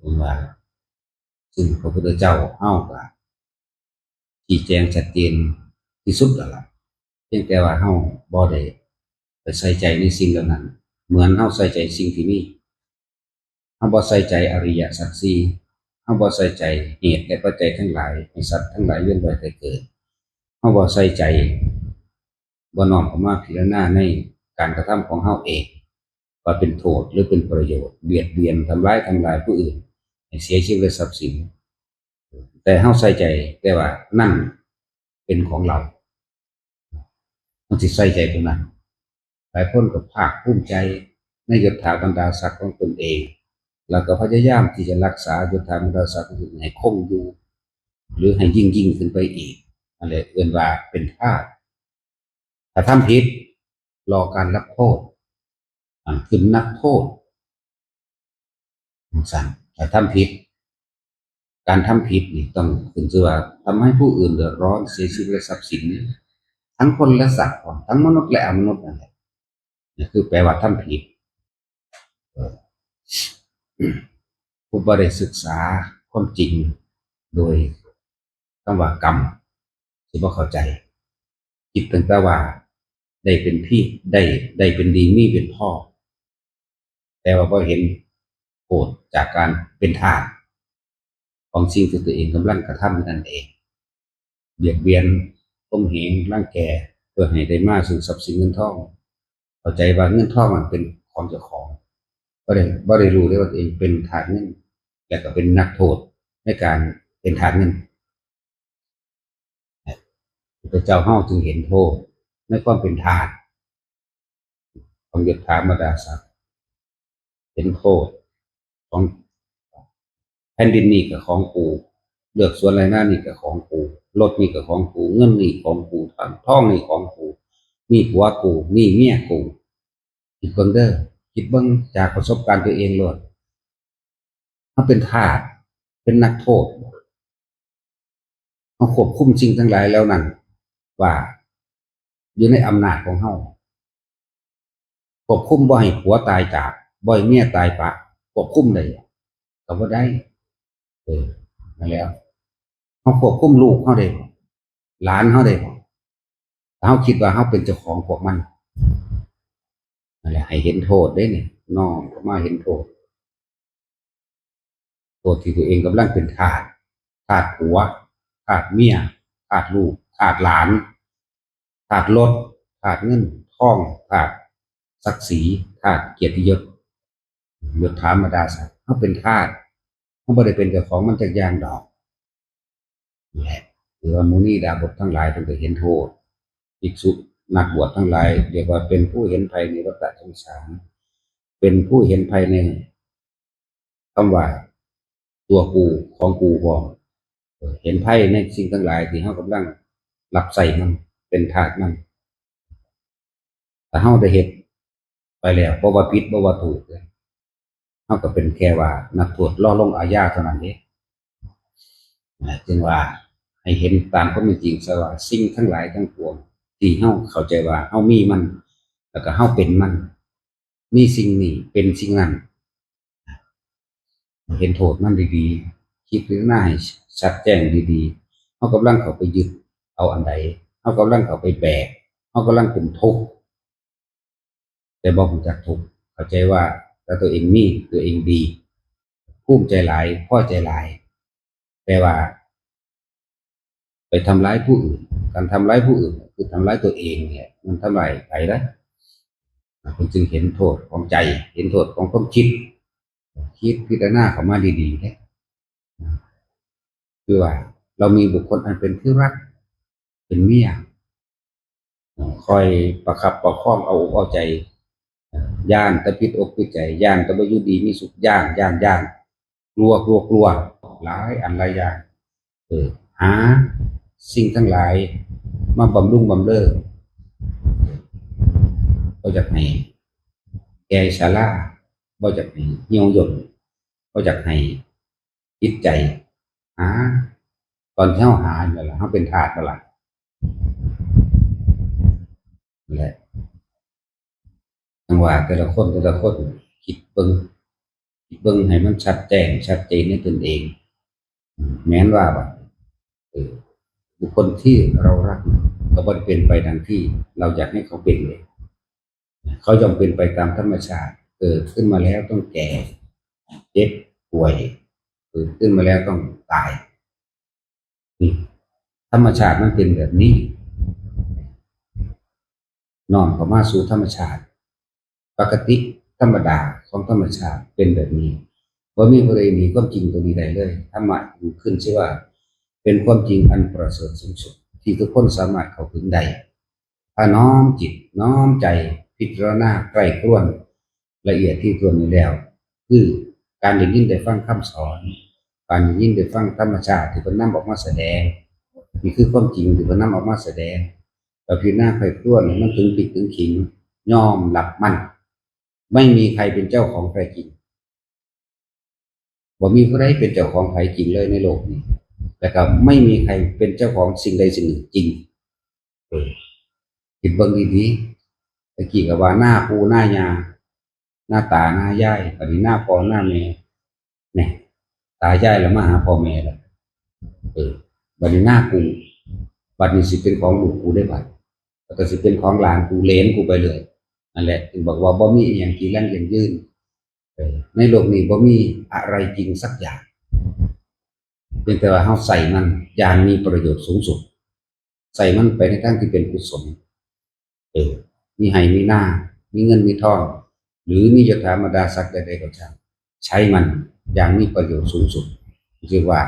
ผมว่าซึ่งพระพุทธเจ้าเฮาก็ชี้แจงชัดเจนที่สุดแล้วล่ะเพียงแต่ว่าเฮาบ่ได้ไปใส่ใจในสิ่งเหล่านั้น เหมือนเฮาใส่ใจสิ่งที่มีเฮาบ่ใส่ใจอริยสัจสี่เฮาบ่ใส่ใจเหตุและปัจจัยทั้งหลายให้สัตว์ทั้งหลายเวียนว่ายตยเกิดเฮาบ่ใส่ใจบ่น้อมเข้ามาพิจารณาในการกระทำของเฮาเองว่าเป็นโทษหรือเป็นประโยชน์เบียดเบียนทำร้ายทำลายผู้อื่น เสียชีวิตทรัพย์สิน แต่เฮาใส่ใจแต่ว่านั่นเป็นของเรามันสิใส่ใจตรงนั้นหลายคนก็ภาคภูมิใจในยศถาบรรดาศักดิ์ของตนเอง แล้วก็พยายามที่จะรักษายศถาบรรดาศักดิ์ของตนให้คงอยู่ หรือให้ยิ่งยิ่งขึ้นไปอีกอะไรเอื่นว่าเป็นทาสถ้าทำผิดรอการรับโทษขึ้นนักโทษสั่ง ทำผิด การทำผิดนี่ต้องขึ้นชื่อว่าทำให้ผู้อื่นเดือดร้อนเสียชีวิตและทรัพย์สิน ทั้งคนและสัตว์ทั้งมนุษย์และอมนุษย์นั่นแหละนี่คือแปลว่าทำผิดผู้บริศึกษาความจริงโดยคำว่ากรรมที่บ่าเข้าใจคิดตั้งแต่ว่า ได้เป็นพี่ได้ได้เป็นดีมี่เป็นพ่อ แต่ว่าพอเห็น โทษจากการเป็นทาสของสิ่งที่ตัวเองกำลังกระทำนั่นเอง เบียดเบียนต้มเหงร่างแก่เพื่อให้ได้มาสู่ทรัพย์สินเงินทองเข้าใจว่าเงินทองมันเป็นของเจ้าของก็ได้บ่ได้รู้ได้ว่าตัวเองเป็นทาสเงินและก็เป็นนักโทษในการเป็นทาสเงินพระเจ้าเฮาจึงเห็นโทษในความเป็นทาสของยศถาบรรดาศักดิ์เป็นโทษ ของแผ่นดินนี่กับของกูเลือกสวนไรหน้านี่กับของกูรถนี่กับของกูเงินนี่ของกูทองทองนี่ของกูนี่ผัวกูนี่เมียกูคิดเบิ้งเด้อคิดเบิ้งจากประสบการณ์ตัวเองเลยเขาเป็นทาสเป็นนักโทษเขาควบคุมสิ่งทั้งหลายแล้วนั่นว่าอยู่ในอำนาจของเฮาควบคุมบ่ให้ผัวตายจากบ่ให้เมียตายปะ ควบคุมได้ก็บ่ได้เออนั่นแล้วเฮาควบคุมลูกเฮาได้บ่หลานเฮาได้บ่ถ้าเฮาคิดว่าเฮาเป็นเจ้าของพวกมันนั่นแหละให้เห็นโทษได้นี่น้อมเข้ามาเห็นโทษโทษที่ตัวเองกำลังเป็นทาสทาสผัวทาสเมียทาสลูกทาสหลานขาดรถขาดเงินทองขาดศักดิ์ศรีขาดเกียรติยศ ยศถาบรรดาศักดิ์เขาเป็นทาสเขาไม่ได้เป็นเจ้าของมันจากยางดอกนี่แหละหรือว่ามูนีดาบททั้งหลายต้องเห็นโทษภิกษุนักบวชทั้งหลายเรียกว่าเป็นผู้เห็นภัยในวัฏสงสารเป็นผู้เห็นภัยในคำว่าตัวกูของกูบอกเห็นภัยในสิ่งทั้งหลายที่เขากำลังรับใส่มันเป็นทาสมันแต่เฮาได้เฮ็ดไปแล้วบ่ว่าผิดบ่ว่าถูกเลย เฮาก็เป็นแค่ว่า นักโทษล่อลงอาญาเท่านั้นเองนะจึงว่าให้เห็นตามความเป็นจริงซะว่าสิ่งทั้งหลายทั้งปวงที่เฮาเข้าใจว่าเฮามีมัน แล้วก็เฮาเป็นมันมีสิ่งนี้เป็นสิ่งนั้นเห็นโทษมันดีๆคิดพิจารณาให้ชัดแจ้งดีๆเฮากำลังเข้าไปยึดเอาอันใดเขากำลังเข้าไปแบกเขากำลังเป็นทุกข์แต่บอกผมจากทุกข์เข้าใจว่า ถ้าตัวเองมีตัวเองดีภูมิใจหลายพ่อใจหลาย แต่ว่า ไปทำร้ายผู้อื่น การทำร้ายผู้อื่น คือทำร้ายตัวเองเนี่ย มันทำลายไปแล้วคุณจึงเห็นโทษของใจ เห็นโทษของความคิด คิดพิจารณาเข้ามาดีๆเนี่ยคือว่า เรามีบุคคลอันเป็นที่รัก เป็นเมียคอยประคับประคองเอาอกเอาใจ ย่านตะพิดอกพิดใจย่านตะบยุดีมีสุขย่านย่านย่านกลัวกลัวกลัวหลายอันหลายอย่างเออหาสิ่งทั้งหลาย มาบำรุงบำเรอก็จะให้แก่ชาลาก็จะให้เหี่ยวหย่นก็จะให้จิตใจหาตอนเช้าหาเนี่แหละเขาเป็นทาสนั่นแหละนั่นแหละ จังหวะแต่ละคนแต่ละคนคิดเบิ่งเบิ่งให้มันชัดแจ้งชัดเจนในตนเอง แม้นว่าแบบบุคคลที่เรารักก็บ่ได้เป็นไปดังที่เราอยากให้เขาเป็นเลย เขายอมเป็นไปตามธรรมชาติ เกิดขึ้นมาแล้วต้องแก่เจ็บป่วยเกิดขึ้นมาแล้วต้องตายนี่ธรรมชาติมันเป็นแบบนี้นอนก็มาสู่ธรรมชาติ ปกติธรรมดาของธรรมชาติเป็นแบบนี้ว่ามีบริหนีความจริงตรงนี้ได้เลยธรรมะอยู่ขึ้นใช่ว่า เป็นความจริงอันประเสริฐสูงสุดที่ทุกคนสามารถเข้าถึงได้ถ้าน้อมจิตน้อมใจพิจารณาใกล้ครวนละเอียดที่ตัวนี้แล้ว คือการได้ยินได้ฟังคำสอน การได้ยินได้ฟังธรรมชาติที่เป็นนำออกมาแสดงนี่คือความจริงที่เป็นนำออกมาแสดงแต่พิจารณาใครครวนมันถึงปิดถึงขิงยอมหลับมั่น ไม่มีใครเป็นเจ้าของใครจริงบ่ามีผู้ใดเป็นเจ้าของใครจริงเลยในโลกนี้แต่ก็ไม่มีใครเป็นเจ้าของสิ่งใดสิ่งหนึ่งจริงเออคิดเบิ่งดีๆตะกี้ก็ว่าหน้าปูหน้ายา หน้าตาหน้ายายตอนนี้หน้าพ่อหน้าแม่เนี่ยตายายแล้วมาหาพ่อแม่แล้วเออบัดนี้หน้ากูบัดนี้สิเป็นของลูกกูได้บัดแล้วก็สิเป็นของหลานกูเลนกูไปเลย นั่นแหละถึงบอกว่าบ่มีอย่างที่แรงยืนยืนในโลกนี้บ่มีอะไรจริงสักอย่างเพียงแต่ว่าเฮาใส่มันอย่างมีประโยชน์สูงสุด ใส่มันไปในทางที่เป็นกุศลเออมีให้มีหน้า มีเงินมีทองหรือมียศถาบรรดาศักดิ์ใดๆก็ช่างใช้มันอย่างมีประโยชน์สูงสุดเรียกว่า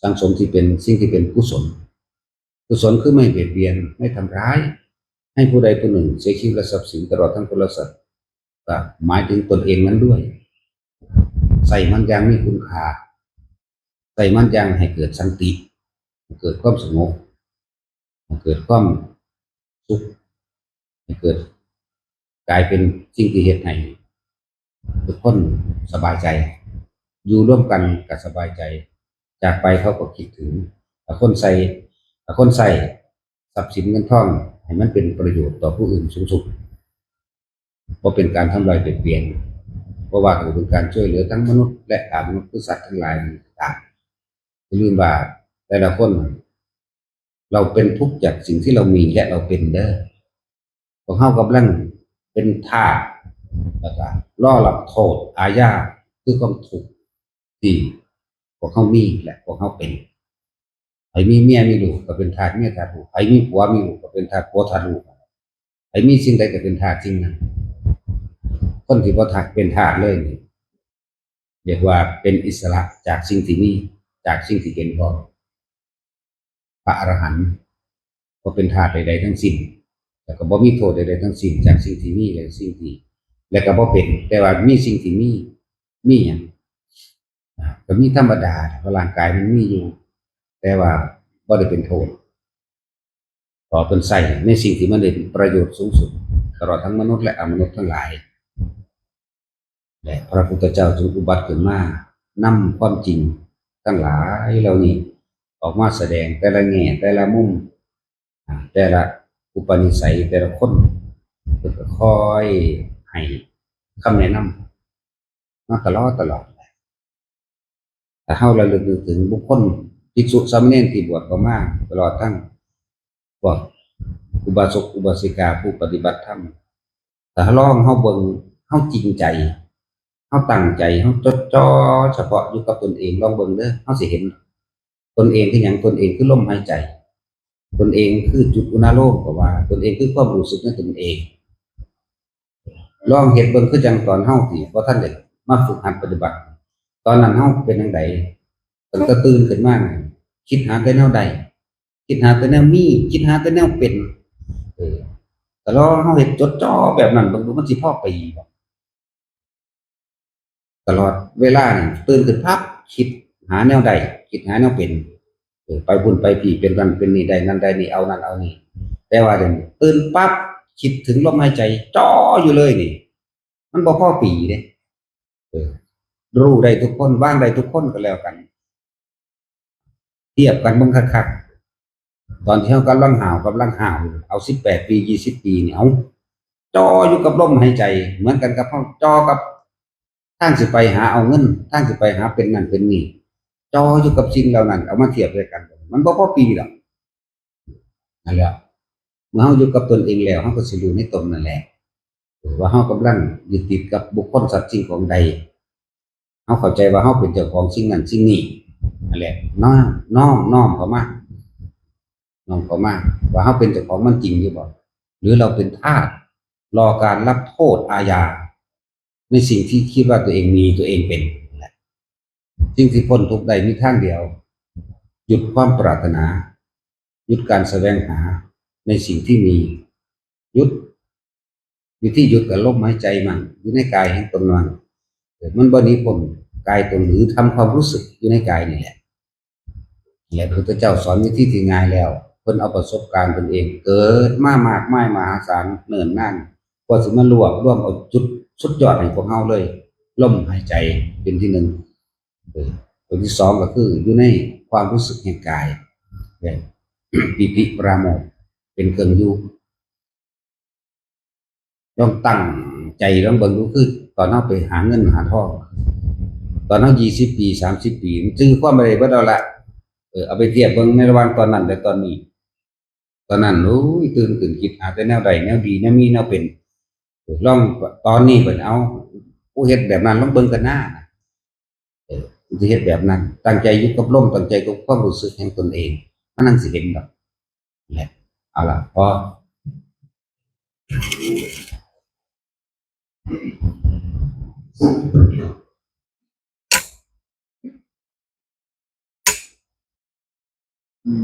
สังสมที่เป็นสิ่งที่เป็นกุศลกุศลคือไม่เบียดเบียนไม่ทำร้าย ให้ผู้ใดผู้หนึ่งเสียชีวิตและทรัพย์สินตลอดทั้งคนละสัตว์ก็หมายถึงตนเองนั้นด้วย ใส่มันยางมีคุณค่าใส่มันยางให้เกิดสันติให้เกิดความสงบให้เกิดความสุขให้เกิด กลายเป็นสิ่งที่เหตุให้ทุกคนสบายใจ อยู่ร่วมกันกับสบายใจ จากไปเขาก็คิดถึงต่คนใส่แต่คนใส่ทรัพย์สินเงินทอง ให้มันเป็นประโยชน์ต่อผู้อื่นสูงสุดเพราะเป็นการทำลายเปลี่ยนเปลี่ยนเพราะว่าถือเป็นการช่วยเหลือทั้งมนุษย์และอามนุษย์สัตว์ทั้งหลายต่างอย่าลืมว่าแต่ละคนเราเป็นทุกจากสิ่งที่เรามีและเราเป็นเด้อพวกเข้ากำลังเป็นทาแล้วก็ล่อหลับโทษอาญาคือความถูกข์ที่พวกเขามีและพวกเขาเป็น ไอ้มีเมียมีลูกก็เป็นทาสเมียทาสลูกไอ้มีผัวมีลูกก็เป็นทาสผัวทาสลูกไอ้มีสิ่งใดก็เป็นทาสสิ่งนั้นคนที่บ่ทาสเป็นทาสเลยนี่เรียกว่าเป็นอิสระจากสิ่งที่มีจากสิ่งที่เป็นก่อนพระอรหันต์ก็เป็นทาสใดๆทั้งสิ้นแต่ก็บ่มีโทษใดๆทั้งสิ้นจากสิ่งที่มีและสิ่งที่และก็บ่เป็นแต่ว่ามีสิ่งที่มีมีหยังอ่าก็มีธรรมดาเพราะร่างกายมันมีอยู่ แต่ว่าบ่ได้เป็นโทษต่อตนใส่ในสิ่งที่มันได้ประโยชน์สูงสุด ตลอดทั้งมนุษย์และอมนุษย์ทั้งหลายและพระพุทธเจ้าจึงอุบัติขึ้นมานำความจริงทั้งหลายเหล่านี้ ออกมาแสดงแต่ละแง่แต่ละมุมแต่ละอุปนิสัยแต่ละคนเพิ่นก็คอยให้คำแนะนำมาตลอดตลอดแต่เฮาเระลึกนึกถึงบุคคล ภิกษุสามเณรที่บวชก็มาตลอดทั้งพวกอุบาสกอุบาสิกาผู้ปฏิบัติธรรมแต่ถ้าลองเฮาเบิ่งเฮาจริงใจเฮาตั้งใจเฮาจดจ่อเฉพาะอยู่กับตนเองลองเบิ่งเด้อเฮาสิเห็น ตนเองคือหยังตนเองคือลมหายใจ ตนเองคือจุดอุณาโลมก็ว่า ตนเองคือความรู้สึกในตนเองลองเห็นเบิ่งคือจังตอนเฮาที่บ่ทันได้มาฝึกหัดปฏิบัติ ตอนนั้นเฮาเป็นจังไดตั้งแต่ตื่นขึ้นมาน่ะ คิดหาแต่แนวใด คิดหาแต่แนวมี คิดหาแต่แนวเป็น เออแต่ลองเฮาเฮ็ดจดจ่อแบบนั้นบิ่งดูมันสิพ่อไปบ่ตลอดเวลานี่ตื่นขึ้นพับคิดหาแนวใด คิดหาแนวเป็นไปบุญไปผีเป็นนั่นเป็นนี่ได้นั่นได้นี่เอานั่นเอานี่แต่ว่าเดี๋ยวนี้ตื่นปั๊บคิดถึงลมหายใจจ่ออยู่เลยนี่ มันบ่พ่อปีเด้เออรู้ได้ทุกคนว่างได้ทุกคนก็แล้วกัน เทียบกันบิ่งคักๆตอนที่เขากำลังห่าวกำลังห่าวเอาสิบแปดปียี่สิบปีเนี่ยเอาจออยู่กับลมหายใจ เหมือนกันกับเขาจอกับทางสิไปหาเอาเงินทางสิไปหาเป็นนั่นเป็นนี่จออยู่กับสิ่งเหล่านั้น เอามาเทียบด้วยกัน มันบ่พอปีหรอกนั่นแหละเมื่อเฮาอยู่กับตนเองแล้วเฮาก็สิรู้ในตนนั่นแหละว่าเฮากำลังยึดติดกับบุคคลสัตว์สิ่งของใดเฮาเข้าใจว่าเฮาเป็นเจ้าของสิ่งนั้นสิ่งนี้ นั่นแหละน้อมน้อมน้อมเขามาน้อมเขามาว่าเฮาเป็นเจ้าของมันจริงหรือบ่าหรือเราเป็นทาสรอการรับโทษอาญาในสิ่งที่คิดว่าตัวเองมีตัวเองเป็นนั่นแหละสิ่งที่พ้นทุกข์ใดมีทางเดียว หยุดความปรารถนา หยุดการแสวงหาในสิ่งที่มีหยุดอยู่ที่หยุดกับลมหายใจมันอยู่ในกายแห่งตนมันมันบ่นี้พ้น กายตนหรือทำความรู้สึกอยู่ในกายนี่แหละนี่แหละพระพุทธเจ้าสอนวิธีที่ง่ายแล้วเพิ่นเอาประสบการณ์ตนเอง เกิดมามากมายมหาศาลเนิ่นนานกว่าสิมารวบรวมเอาจุดสุดยอดให้พวกเฮาเลยลมหายใจเป็นที่หนึ่งเออตัวที่สองก็คืออยู่ในความรู้สึกแห่งกายเนี่ยปิปิปราโมทเป็นเครื่องอยู่ต้องตั้งใจลองเบิ่งดูคือตอนเราไปหาเงินหาทอง ตอนเรายี่สิบปีสามสิบปีมันจื้อความอะไรบ่เอาละเออเอาไปเทียบเบิ่งในระหว่างตอนนั้นและตอนนี้ ตอนนั้นโอ้ยตื่นตื่นคิดหาแต่แนวใดแนวดีแนวมีแนวเป็นเออลองตอนนี้เพิ่นเอาผู้เฮ็ดแบบนั้นลองเบิ่งกันหน้าเออสิเฮ็ดแบบนั้น ตั้งใจยู่กับลมตั้งใจกับความรู้สึกแห่งตนเองมันนั่งสิเห็นดอกแหละเอาล่ะพอ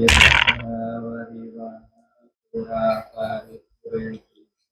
ยะถาวริวาปุราปาริปุเรนติส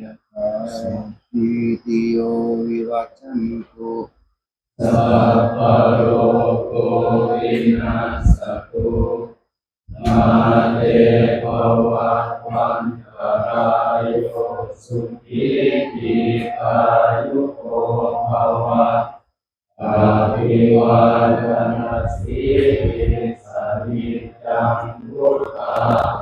ยะธานิโสติยะธาอิติโยวิวัชันตุสัพพะโลกโควินัสตุมาเตภวัตวันตรายโยสุขีติกายุโกภวะอาภิวาทนาสีสาริจังพุทธา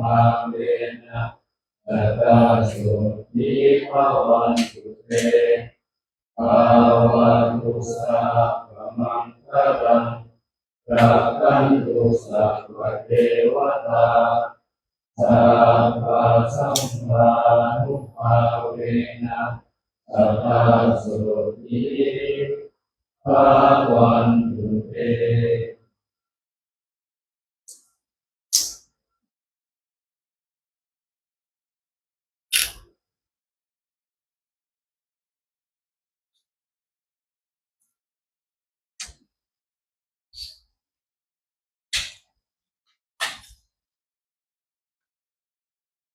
นุภาเวนะสัตตาโสทิภวันตุเตภาวันตุสัพพะมังคลังรักขันตุสัพพะเทวตาสัพพะสัมมานุภาเวนะสัตาโสทิภาวันตุเต